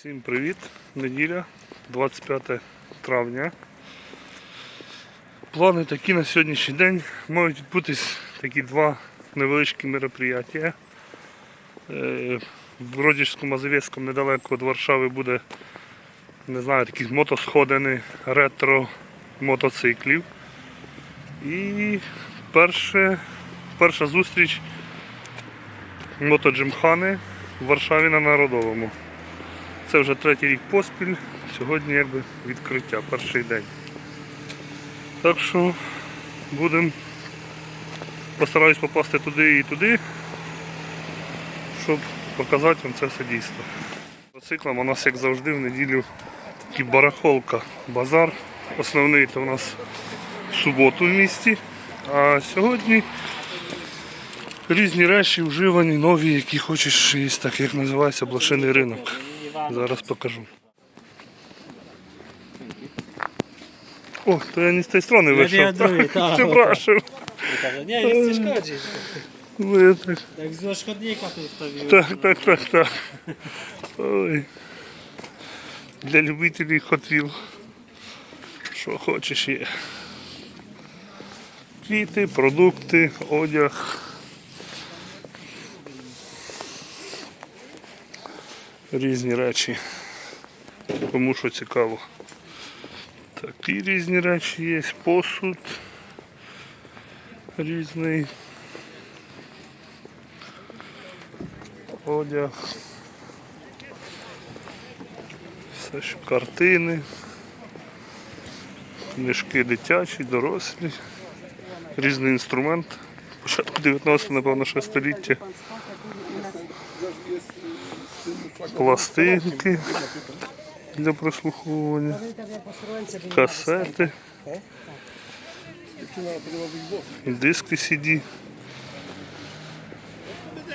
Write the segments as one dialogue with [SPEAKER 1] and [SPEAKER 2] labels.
[SPEAKER 1] Всім привіт! Неділя, 25 травня. Плани такі на сьогоднішній день. Мають відбутись такі два невеличкі мероприятия. Е, В Родіжському Мазовецькому недалеко від Варшави буде не знаю, такі мотосходини ретро мотоциклів. І перше, перша зустріч мотоджимхани в Варшаві на Народовому. Це вже третій рік поспіль. Сьогодні якби відкриття, перший день. Так що будемо постараюсь попасти туди і туди, щоб показати вам це все дійство. Мотоциклом у нас, як завжди, в неділю такий барахолка, базар. Основний то у нас в суботу в місті. А сьогодні різні речі, вживані, нові, які хочеш, є так як називається блошиний ринок. Зараз покажу. О, то я не з тієї сторони вийшов.
[SPEAKER 2] nic nie szkodzi.
[SPEAKER 1] Ну, я так,
[SPEAKER 2] z szkodnika tu ustawiłem.
[SPEAKER 1] так, так, так, так. Ой. Для любителів хотів. Що хочеш є. Квіти, продукти, одяг. Різні речі. Кому що цікаво. Такі різні речі є, посуд різний. Одяг. Все що картини. Книжки дитячі, дорослі. Різний інструмент. Початку 19 напевно, ще століття. Пластинки для прослуховування. Касети. Диски CD.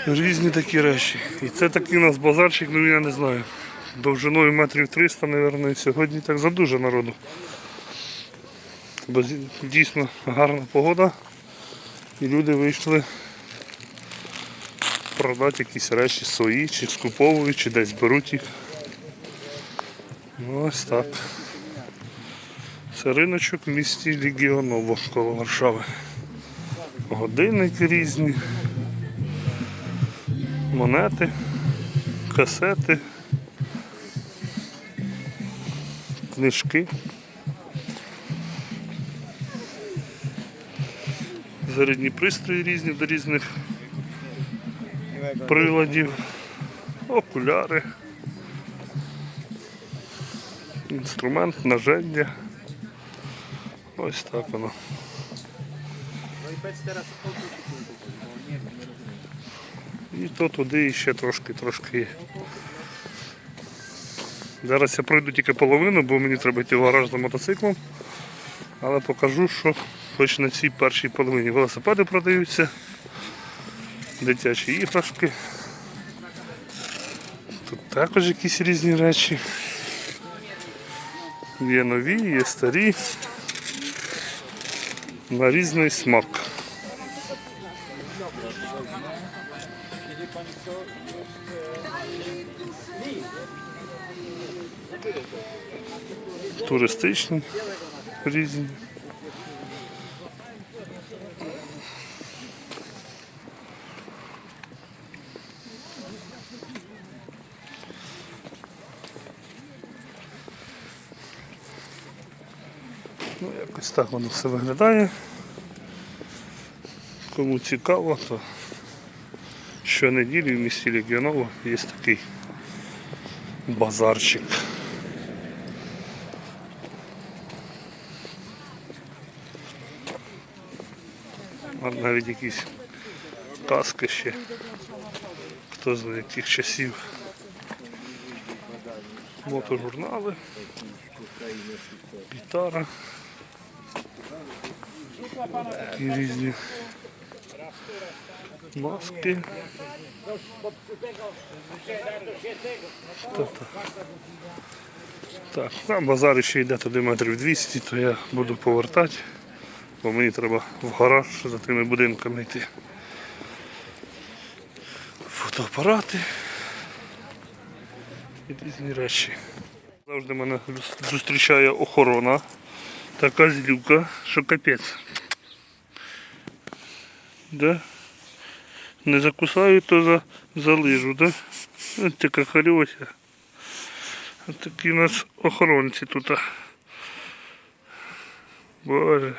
[SPEAKER 1] Різні такі речі. І це такий у нас базарчик, ну я не знаю. Довжиною метрів 300, мабуть, сьогодні так задуже народу. Бо дійсно гарна погода. І люди вийшли продати якісь речі свої, чи скуповують, чи десь беруть їх. Ну, ось так. Це риночок в місті Легіоново коло Варшави. Годинники різні, монети, касети, книжки. Зарядні пристрої різні до різних приладів, окуляри, інструмент, наження. Ось так воно. І то туди ще трошки, трошки. Зараз я пройду тільки половину, бо мені треба йти в гараж за мотоциклом. Але покажу, що хоч на цій першій половині велосипеди продаються, дитячі іграшки. Тут також якісь різні речі. Є нові, є старі. На різний смак. Туристичні різні. Ну, якось так воно все виглядає. Кому цікаво, то щонеділі в місті Легіоново є такий базарчик. А навіть якісь каски ще. Хто знає яких часів. Мотожурнали. Гітара. Такі різні маски. Так, на базар ще йде туди метрів 200, то я буду повертати, бо мені треба в гараж за тими будинками йти. Фотоапарати. і різні речі. Завжди мене зустрічає охорона. Така злюка, що капець. Да? Не закусаю, то за, залижу, да? Ось така харюся. Ось такі у нас охоронці тут. Боже.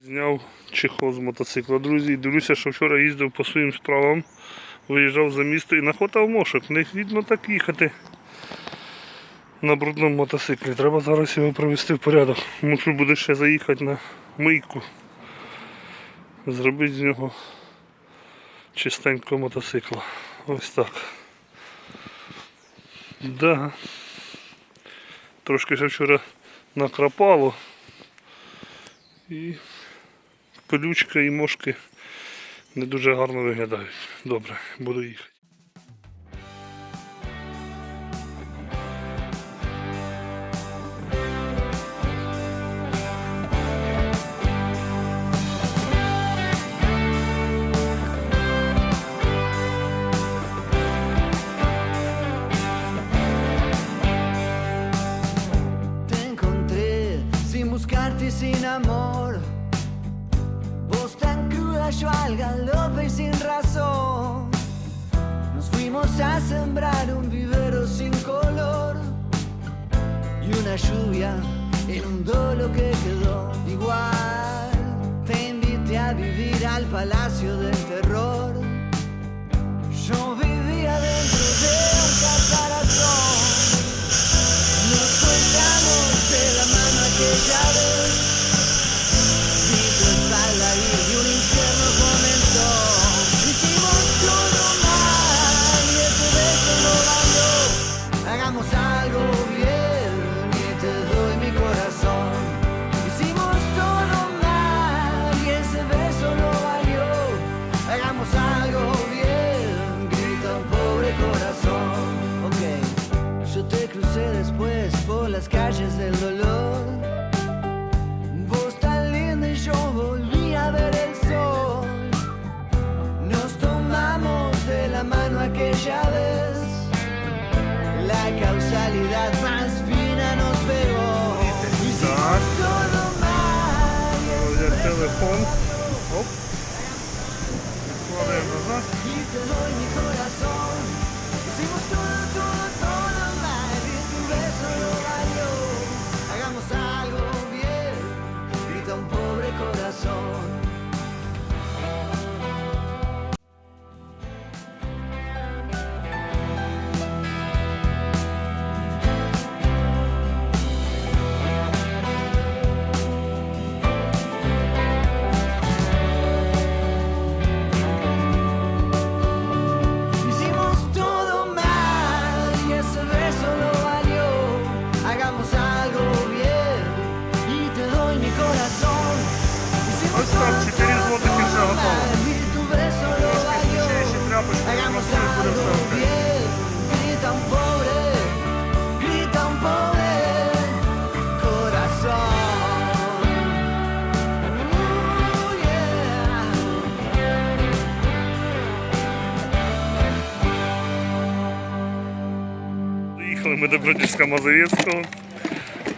[SPEAKER 1] Зняв чехол з мотоцикла, друзі. Дивлюся, що вчора їздив по своїм справам, виїжджав за місто і нахватав мошок. Не видно так їхати на брудному мотоциклі. Треба зараз його привести в порядок. Мушу буде ще заїхати на мийку. Зробити з нього чистенького мотоцикла. Ось так. Да. Трошки ще вчора накрапало. І пилючка і мошки не дуже гарно виглядають. Добре, буду їхати.
[SPEAKER 3] Yo al galope y sin razón. Nos fuimos a sembrar un vivero sin color. Y una lluvia inundó lo que quedó igual. Te invité a vivir al palacio del las calles del dolor. Vos tan linda y yo volví a ver el sol. Nos tomamos de la mano aquella vez. La causalidad más fina nos pegó. Hicimos todo mal y
[SPEAKER 1] ми до Бродівська Мазовецького.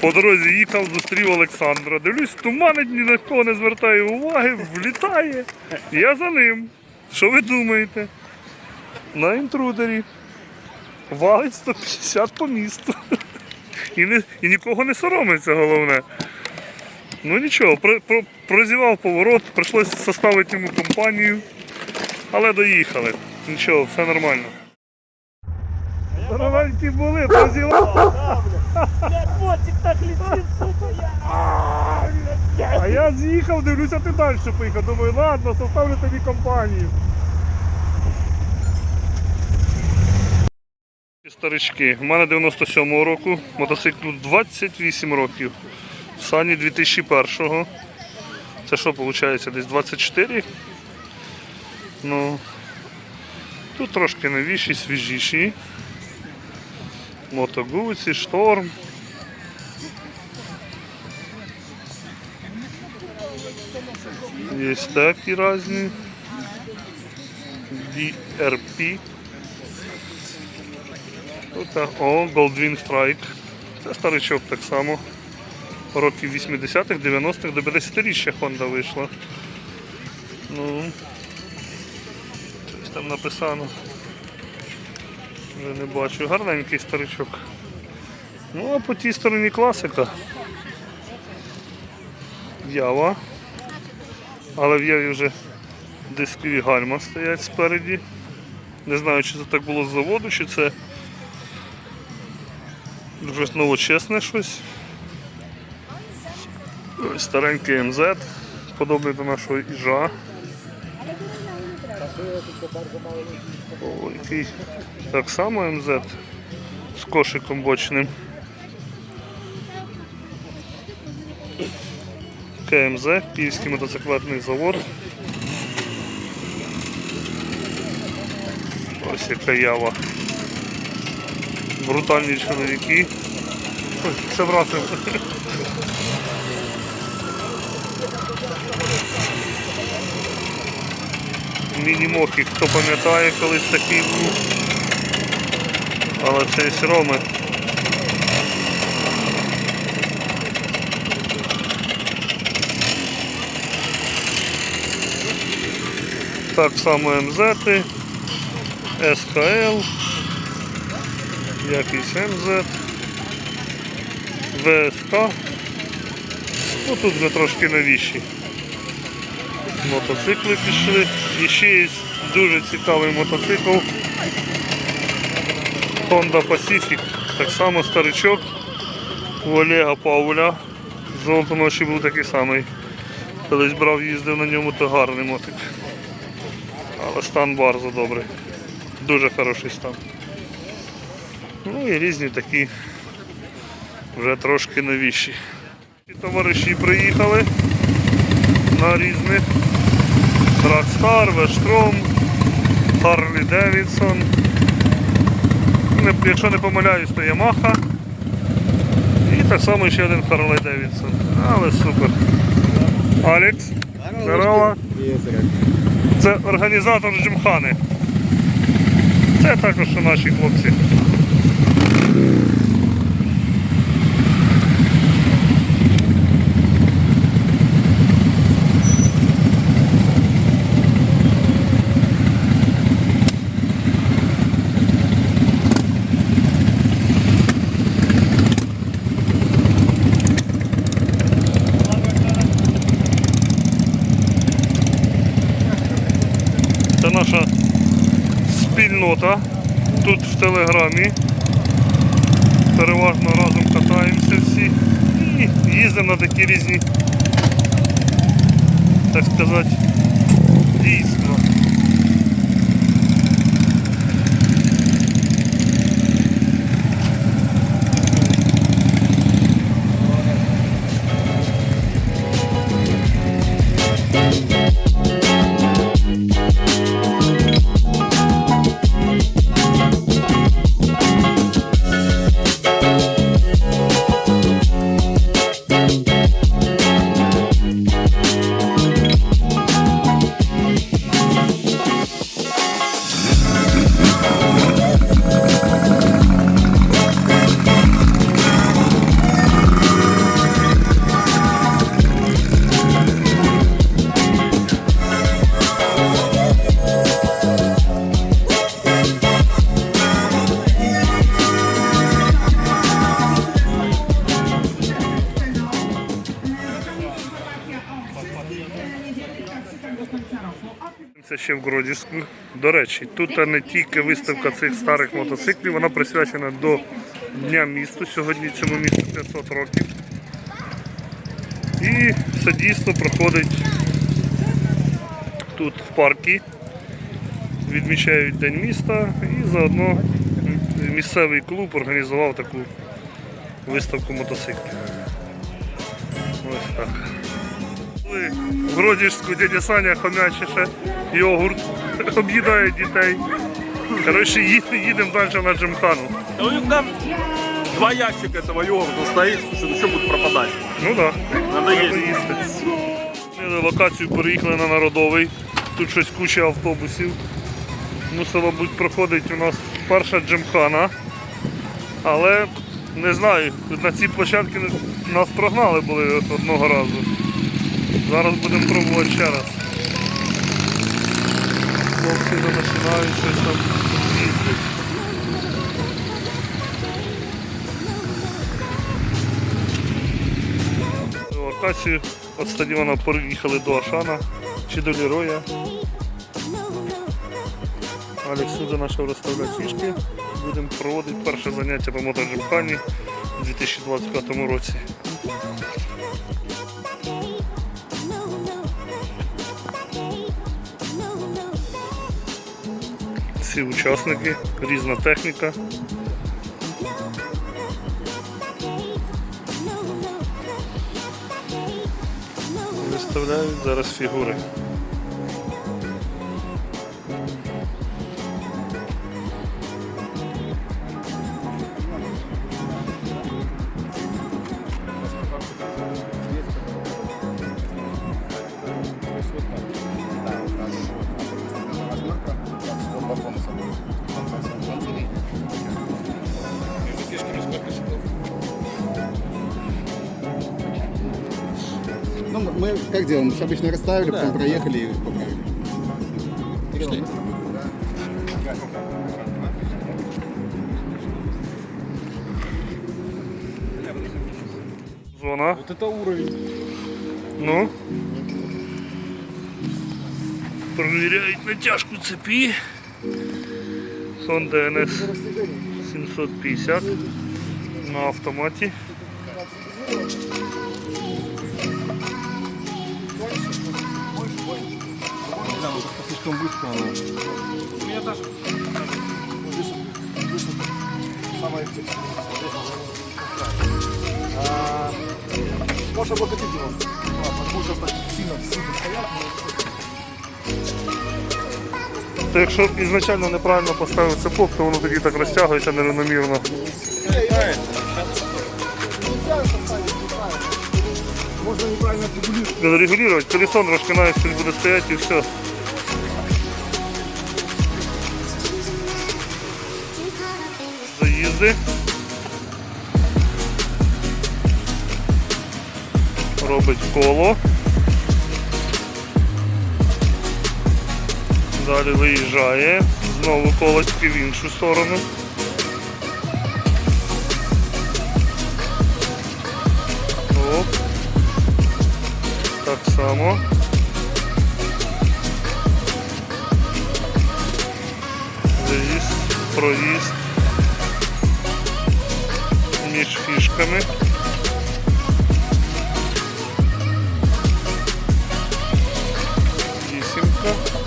[SPEAKER 1] По дорозі їхав, зустрів Олександра. Дивлюсь, туманить, ні на кого не звертає уваги, влітає. Я за ним. Що ви думаєте? На інтрудері. Валить 150 по місту. І, не, і нікого не соромиться, головне. Ну нічого, про, про, прозівав поворот, прийшлося составити йому компанію. Але доїхали. Нічого, все нормально. Здоровенькі були, прозівав.
[SPEAKER 2] Мотик так летит, сука,
[SPEAKER 1] А я з'їхав, дивлюся, ти далі поїхав. Думаю, ладно, составлю тобі компанію. Старички, у мене 97-го року, мотоциклу 28 років. Сані 2001-го. Це що виходить? Десь 24. Ну, тут трошки новіші, свіжіші. Мотогуці, шторм. Есть такі різні. DRP Тут, о, Goldwing Strike. Це старичок так само. Років 80-х, 90-х до 50-річчя Honda вийшла. Ну, щось там написано. Вже не бачу. Гарненький старичок. Ну, а по тій стороні класика. Ява. Але в Яві вже дискові гальма стоять спереді. Не знаю, чи це так було з заводу, чи це щось новочесне щось. Ось Старенький МЗ, подобний до нашого Іжа. О, який так само МЗ з кошиком бочним. КМЗ, Київський мотоциклетний завод. Ось яка ява. Брутальні чоловіки. Ой, Все вразив. Міні-мохік, хто пам'ятає, колись такий був. Але це із Роми. Так само МЗ, СХЛ, якийсь МЗ, ВСК. Ну тут вже трошки новіші. Мотоцикли пішли. І ще є дуже цікавий мотоцикл. Honda Pacific. Так само старичок у Олега Пауля. З Золотоноші був такий самий. Колись брав, їздив на ньому, то гарний мотик. Але стан bardzo добрий. Дуже хороший стан. Ну і різні такі вже трошки новіші. Товариші приїхали на різних Драгстар, Вештром, Харлі Девідсон. Якщо не помиляюсь, то Ямаха. І так само ще один Харлей Девідсон. Але супер. Алекс. Здорово. Це організатор Джимхани. Це також наші хлопці. Це наша спільнота тут в Телеграмі. Переважно разом катаємося всі і їздимо на такі різні, так сказати, ще в Гродівську. До речі, тут не тільки виставка цих старих мотоциклів, вона присвячена до Дня місту. Сьогодні цьому місту 500 років. І це дійсно проходить тут в парку. Відмічають День міста і заодно місцевий клуб організував таку виставку мотоциклів. Ось так. В Гродівську дядя Саня хомячіше, йогурт, об'їдає дітей. Коротше, їдемо далі на Джимхану.
[SPEAKER 2] Да у них там два ящика этого йогурта стоит, слушай, ну что будет пропадать?
[SPEAKER 1] Ну так.
[SPEAKER 2] Надо
[SPEAKER 1] Треба їсти. Ми на локацію переїхали на Народовий. Тут щось куча автобусів. Мусила бути проходить у нас перша джимхана Але не знаю, на ці площадки нас прогнали були одного разу. Зараз будемо пробувати ще раз. Хлопці вже починають щось там їздити. Локацію від стадіона переїхали до Ашана чи до Ліроя. Алекс сюди почав розставляти фішки. Будемо проводити перше заняття по мотоджимхані у 2025 році. Всі учасники, різна техніка. Виставляють зараз фігури.
[SPEAKER 4] как делаем? Мы же обычно расставили, потом проехали и поправили. Пошли.
[SPEAKER 1] Звона.
[SPEAKER 2] Вот это уровень.
[SPEAKER 1] Ну. Провіряють натяжку цепі. Honda NS 750 на автоматі.
[SPEAKER 2] Слишком быстро она.
[SPEAKER 4] Может, вот эти делать. Потому что так сильно, сильно стоят.
[SPEAKER 1] То якщо ізначально неправильно поставив цепок, то воно тоді так розтягується нерівномірно.
[SPEAKER 4] Можно неправильно регулировать.
[SPEAKER 1] Регулювати, колесо трошки навіть буде стояти і все. Заїзди. Робить коло. Далі виїжджає. Знову коло тільки в іншу сторону. Оп. Так само. Заїзд, проїзд між фішками. Вісімка.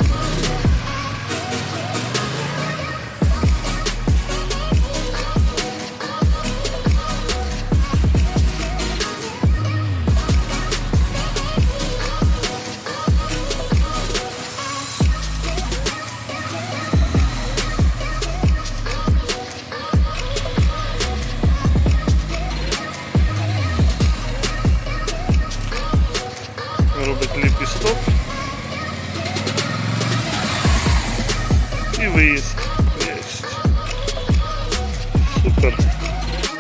[SPEAKER 1] робить ліпісток. І виїзд. Єсть. Супер.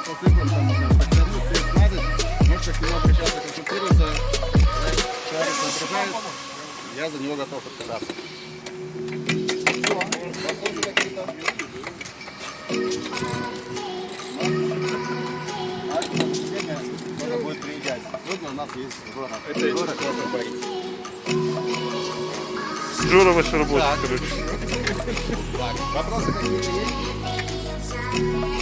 [SPEAKER 4] Посыпан, там, не знаю, подтянуть, цвет смазать. Можете к нему обращаться, консультироваться. Человек раздражает, я за него готов отказаться. Вот у нас есть Жора. Это Жора классный парень.
[SPEAKER 1] Жора ваша робота,
[SPEAKER 4] Так.
[SPEAKER 1] коротше.
[SPEAKER 4] Так, вопросы какие-то есть?